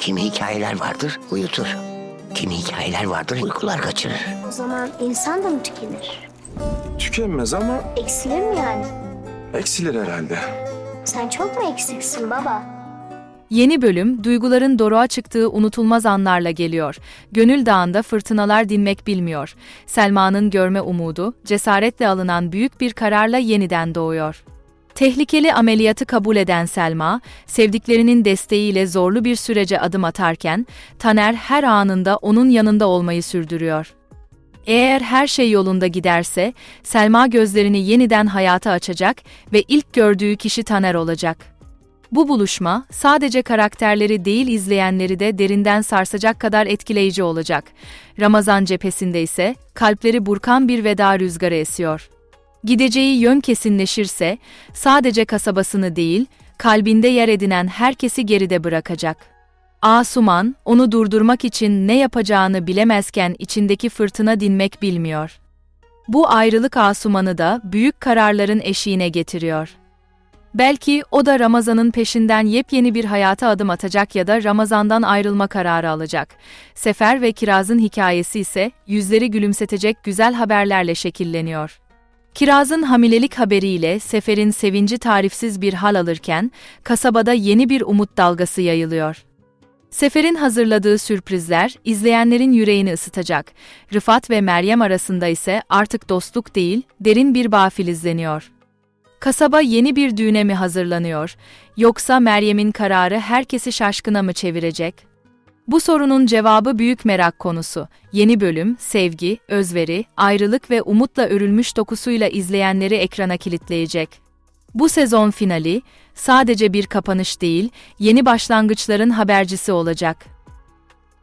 Kimi hikayeler vardır uyutur. Kimi hikayeler vardır uykular kaçırır. O zaman insan da mı tükenir? Tükenmez ama Eksilir mi yani? eksilir herhalde. Sen çok mu eksiksin baba? Yeni bölüm, duyguların doruğa çıktığı unutulmaz anlarla geliyor. Gönül Dağı'nda fırtınalar dinmek bilmiyor. Selma'nın görme umudu, cesaretle alınan büyük bir kararla yeniden doğuyor. Tehlikeli ameliyatı kabul eden Selma, sevdiklerinin desteğiyle zorlu bir sürece adım atarken, Taner her anında onun yanında olmayı sürdürüyor. Eğer her şey yolunda giderse, Selma gözlerini yeniden hayata açacak ve ilk gördüğü kişi Taner olacak. Bu buluşma sadece karakterleri değil izleyenleri de derinden sarsacak kadar etkileyici olacak. Ramazan cephesinde ise kalpleri burkan bir veda rüzgarı esiyor. Gideceği yön kesinleşirse sadece kasabasını değil, kalbinde yer edinen herkesi geride bırakacak. Asuman, onu durdurmak için ne yapacağını bilemezken içindeki fırtına dinmek bilmiyor. Bu ayrılık Asuman'ı da büyük kararların eşiğine getiriyor. Belki o da Ramazan'ın peşinden yepyeni bir hayata adım atacak ya da Ramazan'dan ayrılma kararı alacak. Sefer ve Kiraz'ın hikayesi ise yüzleri gülümsetecek güzel haberlerle şekilleniyor. Kiraz'ın hamilelik haberiyle Sefer'in sevinci tarifsiz bir hal alırken, kasabada yeni bir umut dalgası yayılıyor. Sefer'in hazırladığı sürprizler izleyenlerin yüreğini ısıtacak. Rıfat ve Meryem arasında ise artık dostluk değil, derin bir bağ filizleniyor. Kasaba yeni bir düğüne mi hazırlanıyor? Yoksa Meryem'in kararı herkesi şaşkına mı çevirecek? Bu sorunun cevabı büyük merak konusu. Yeni bölüm, sevgi, özveri, ayrılık ve umutla örülmüş dokusuyla izleyenleri ekrana kilitleyecek. Bu sezon finali, sadece bir kapanış değil, yeni başlangıçların habercisi olacak.